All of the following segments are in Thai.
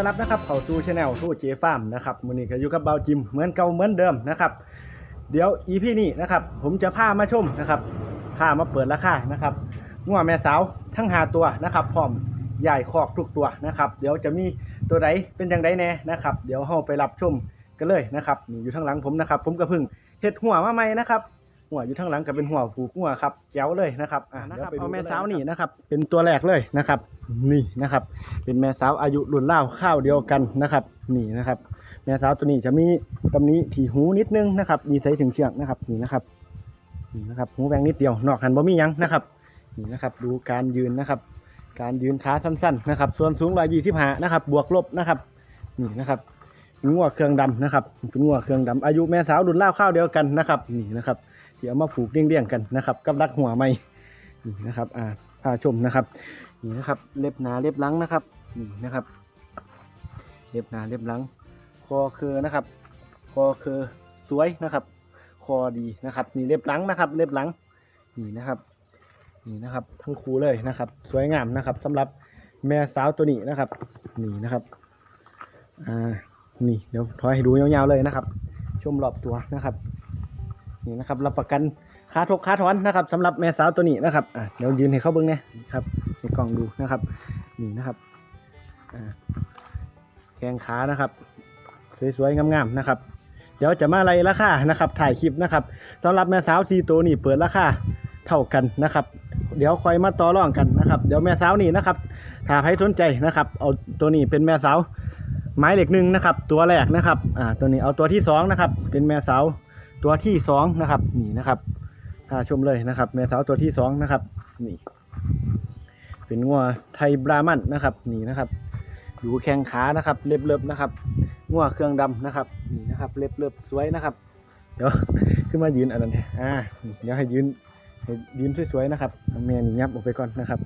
ต้อนรับนะครับเข้าสู่ช anel ทูเจฟาร์มนะครับมือนี้ก็อยู่กับเบาจิมเหมือนเก่าเหมือนเดิมนะครับเดี๋ยวอีพีนี้นะครับผมจะพามาชมนะครับพามาเปิดราคานะครับงัวแม่สาวทั้งหาตัวนะครับพร้อมใหญ่คอกทุกตัวนะครับ เดี๋ยวจะมีตัวไหนเป็นอย่างไรแน่นะครับ เดี๋ยวเราไปรับชมกันเลยนะครับมีอยู่ข้งหลังผมนะครับ ผมก็เพิ่งเฮ็ดหัวมาใหม่นะครับ หัวอยู่ข้างหลังก็เป็นหัวผูกหัวครับแจ๋วเลยนะครับอะนะครับเอาแม่สาวนี่นะครับ เป็นตัวแรกเลยนะครับ นี่นะครับ เป็นแม่สาวอายุรุ่นเล่าวข้าวเดียวกันนะครับ นี่นะครับ แม่สาวตัวนี้จะมีตำหนี้ที่หูนิดนึงนะครับมีไซส์ถึงเชือกนะครับนี่นะครับนี่นะครับหูแบงนิดเดียวนอกหันบ่มีหยังนะครับนี่นะครับ ดูการยืนนะครับ การยืนขาสั้นๆนะครับ ส่วนสูงร้อยยี่สิบห้านะครับ บวกลบนะครับนี่นะครับงัวเครื่องดำนะครับเป็นงัวเครื่องดำอายุแม่สาวรุ่นเล่าวข้าวเดียวกันนะครับ นี่นะครับ ที่เอามาผูกเรียงๆกันนะครับ กับรัดหัวไม่นี่นะครับอ่าพาชมนะครับนี่นะครับ เล็บหนาเล็บลังนะครับนี่นะครับ เล็บหนาเล็บลัง คอคือนะครับ คอคือสวยนะครับ คอดีนะครับนี่เล็บลังนะครับ เล็บลังนี่นะครับนี่นะครับ ทั้งคู่เลยนะครับ สวยงามนะครับสำหรับแม่สาวตัวนี้นะครับนี่นะครับอ่านี่เดี๋ยวถอยให้ดูยาวๆเลยนะครับ ชมรอบตัวนะครับ นี่นะครับรับประกันค่าทกค่าถอนนะครับสำหรับแม่สาวตัวนี้นะครับอ่าเดี๋ยวยืนให้เขาเบิ้งเนี่ยครับในกล่องดูนะครับนี่นะครับอ่าแข้งขานะครับ สวยๆงามๆนะครับ เดี๋ยวจะมาไล่ราคานะครับ ถ่ายคลิปนะครับสำหรับแม่สาวซีตัวนี้เปิดราคาเท่ากันนะครับ เดี๋ยวคอยมาต่อรองกันนะครับเดี๋ยวแม่สาวนี่นะครับถ้าใครสนใจนะครับ เอาตัวนี้เป็นแม่สาวไม้เหล็กหนึ่งนะครับ ตัวแรกนะครับอ่าตัวนี้เอาตัวที่สองนะครับ เป็นแม่สาว ตัวที่สองนะครับนี่นะครับพาชมเลยนะครับ แม่สาวตัวที่สองนะครับ นี่ เป็นงัวไทยบรามันนะครับ นี่นะครับดูแข้งขานะครับ เล็บเล็บนะครับงัวเครื่องดำนะครับ นี่นะครับ เล็บเล็บสวยนะครับ เดี๋ยวขึ้นมายืนอันนั้นอ่าเดี๋ยวให้ยืนให้ยืนสวยๆนะครับเอาแม่นี่ยับออกไปก่อนนะครับ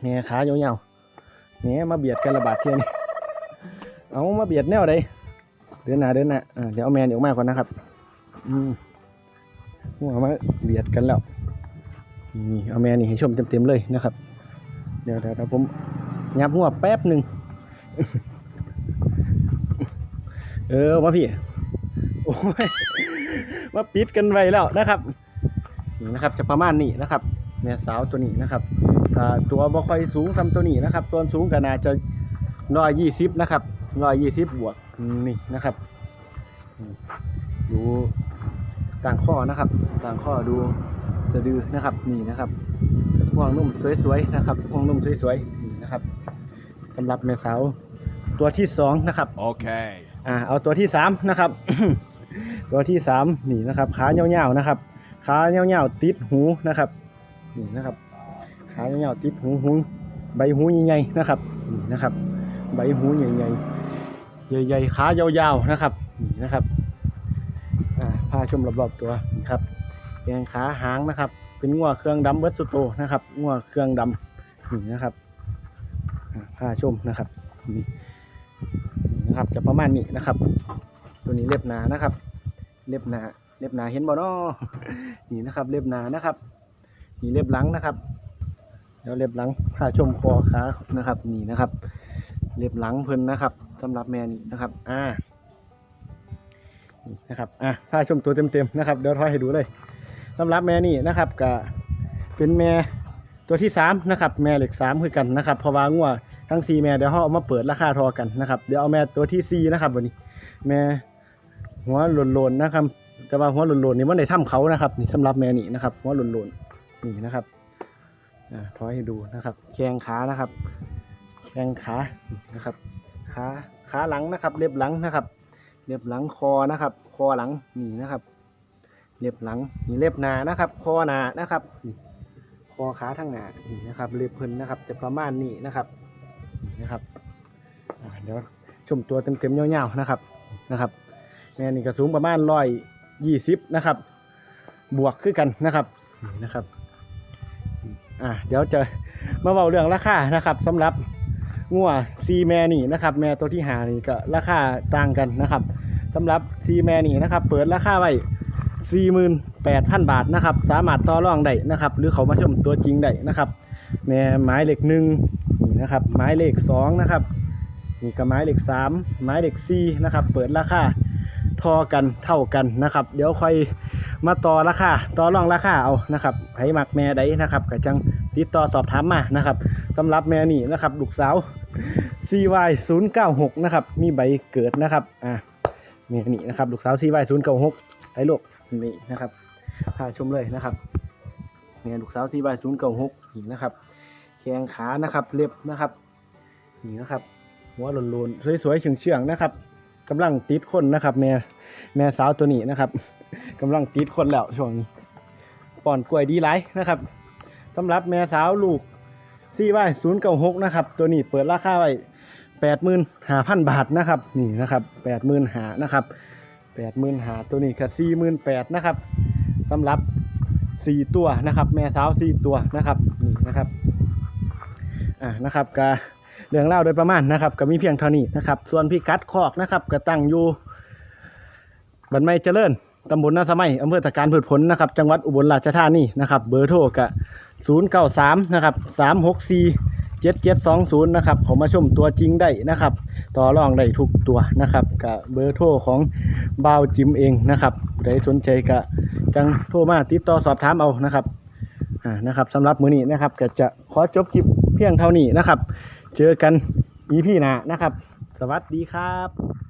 แม่ขายาวๆแหมมาเบียดกันระบาดเที่ยนี่เอามาเบียดแนวใดเดินหน้าเดินหน้าอ่าเดี๋ยวเอาแม่นี่ออกมาก่อนนะครับ หัวมาเบียดกันแล้วนี่เอาแม่นี่ให้ชมเต็มๆเลยนะครับ เดี๋ยวเดี๋ยวผมยับหัวแป๊บหนึ่งเออมาพี่โอ้ยมาปิดกันไว้แล้วนะครับนี่นะครับ จะประมาณนี้นะครับแม่สาวตัวนี้นะครับตัวบ่ค่อยสูงทำตัวนี้นะครับส่วสูงก็น่าจะร้อยยี่สิบนะครับร้อยยี่สิบบวกนี่นะครับอืมดู ต่างข้อนะครับ ต่างข้อดูสะดือนะครับนี่นะครับห่วงนุ่มสวยๆนะครับห่วงนุ่มสวยๆนี่นะครับสำหรับแม่สาวตัวที่สองนะครับ Okay. อ่าเอาตัวที่สามนะครับ ตัวที่สามนี่นะครับขาเหี่ยวๆนะครับขาเหี่ยวๆติดหูนะครับนี่นะครับขาเหี่ยวๆติดหูหูใบหูใหญ่ๆนะครับนี่นะครับ ใบหูใหญ่ๆใหญ่ๆขายาวๆนะครับนี่นะครับอ่าพา ชมรอบๆตัวนี่ครับแกงขาหางนะครับ เป็นงัวเครื่องดำเบิร์ตสุโตนะครับงัวเครื่องดำนี่นะครับอ่าพาชมนะครับนี่นะครับ จะประมาณนี้นะครับ ตัวนี้เล็บหนานะครับ เล็บหนาเล็บหนาเห็นบ่เนาะนี่นะครับ เล็บหนานะครับ นี่เล็บหลังนะครับเดี๋ยวเล็บหลังพาชมคอขานะครับ นี่นะครับ เล็บหลังเพิ่นนะครับสำหรับแม่นี่นะครับ อ่า นะครับอะพาชมตัวเต็มๆนะครับเดี๋ยวทอยให้ดูเลยสำหรับแม่นี่นะครับก็เป็นแม่ตัวที่สามนะครับแม่เหล็กสามคือกันนะครับเพราะว่างัวทั้งสี่แม่เดี๋ยวเขาเอามาเปิดราคาทอกันนะครับเดี๋ยวเอาแม่ตัวที่สี่นะครับวันนี้ แม่หัวหล่นๆนะครับแต่ว่าหัวหล่นๆนี่มันในถ้ำเขานะครับนี่สำหรับแม่นี่นะครับหัวหล่นๆนี่นะครับอ่าทอยให้ดูนะครับแข้งขานะครับแข้งขานะครับขาขาหลังนะครับ เล็บหลังนะครับ เล็บหลังคอนะครับ คอหลังนี่นะครับ เล็บหลังนี่เล็บหนานะครับ คอหนานะครับคอขาทั้งหนานี่นะครับ เล็บเพิ่นนะครับ จะประมาณนี้นะครับนะครับเดี๋ยวชมตัวเต็มๆยาวๆนะครับนะครับแม่นี่ก็สูงประมาณร้อยยี่สิบนะครับ บวกขึ้นกันนะครับนี่นะครับอ่าเดี๋ยวจะมาเบาเรื่องราคานะครับสำหรับงัวซีแม่นี่นะครับ แม่ตัวที่หานี่ก็ราคาต่างกันนะครับ สำหรับซีแมนี่นะครับ เปิดราคาไว้สี่หมื่นแปดพันบาทนะครับ สามารถต่อรองได้นะครับ หรือเขามาชมตัวจริงได้นะครับแม่หมายเลขหนึ่งนี่นะครับหมายเลขสองนะครับนี่ก็ไม้เหล็กสามไม้เหล็กสี่นะครับ เปิดราคาทอกันเท่ากันนะครับ เดี๋ยวค่อยมาต่อราคาต่อรองราคาเอานะครับ ให้มักแม่ใดนะครับก็จังติดต่อสอบถามมานะครับสำหรับแม่นี่นะครับลูกสาว CY 0 9 6 นะครับ มีใบเกิดนะครับ อ่า นี่นี่นะครับลูกสาว CY 0 9 6ไอ้ลูกนี่นะครับพาชมเลยนะครับเนี่ยลูกสาว CY 0 9 6นี่นะครับแขงขานะครับเล็บนะครับนี่นะครับหัวโลนๆสวยๆเฉียงๆนะครับกำลังติดคนนะครับ แม่แม่สาวตัวนี้นะครับกำลังติดคนแล้วช่วงนี้ปอนกล้วยดีหลายนะครับสำหรับแม่สาวลูก CY 0 9 6นะครับ ตัวนี้เปิดราคาไว้ แปดหมื่นหาพันบาทนะครับนี่นะครับแปดหมื่นหานะครับแปดหมื่นหาตัวนี้ค่ะสี่หมื่นแปดนะครับสำหรับสี่ตัวนะครับ แม่สาวสี่ตัวนะครับนี่นะครับอ่านะครับกะเรื่องเล่าโดยประมาณนะครับก็มีเพียงเท่านี้นะครับ ส่วนพี่กัดคอกนะครับก็ตั้งอยู่บันไม้เจริญตำบลนาสมัยอำเภอตะการพืชผลนะครับ จังหวัดอุบลราชธานีนะครับ เบอร์โทรกะศูนย์เก้าสามนะครับสามหกสี่ เจ็ดเจ็ดสองศูนย์นะครับผมมาชมตัวจริงได้นะครับ ต่อรองได้ทุกตัวนะครับกับเบอร์โทรของบ่าวจิมเองนะครับใครสนใจก็จังโทรมาติดต่อสอบถามเอานะครับอ่านะครับสำหรับมื้อนี้นะครับก็จะขอจบคลิปเพียงเท่านี้นะครับ เจอกันอีพีหน้านะครับ สวัสดีครับ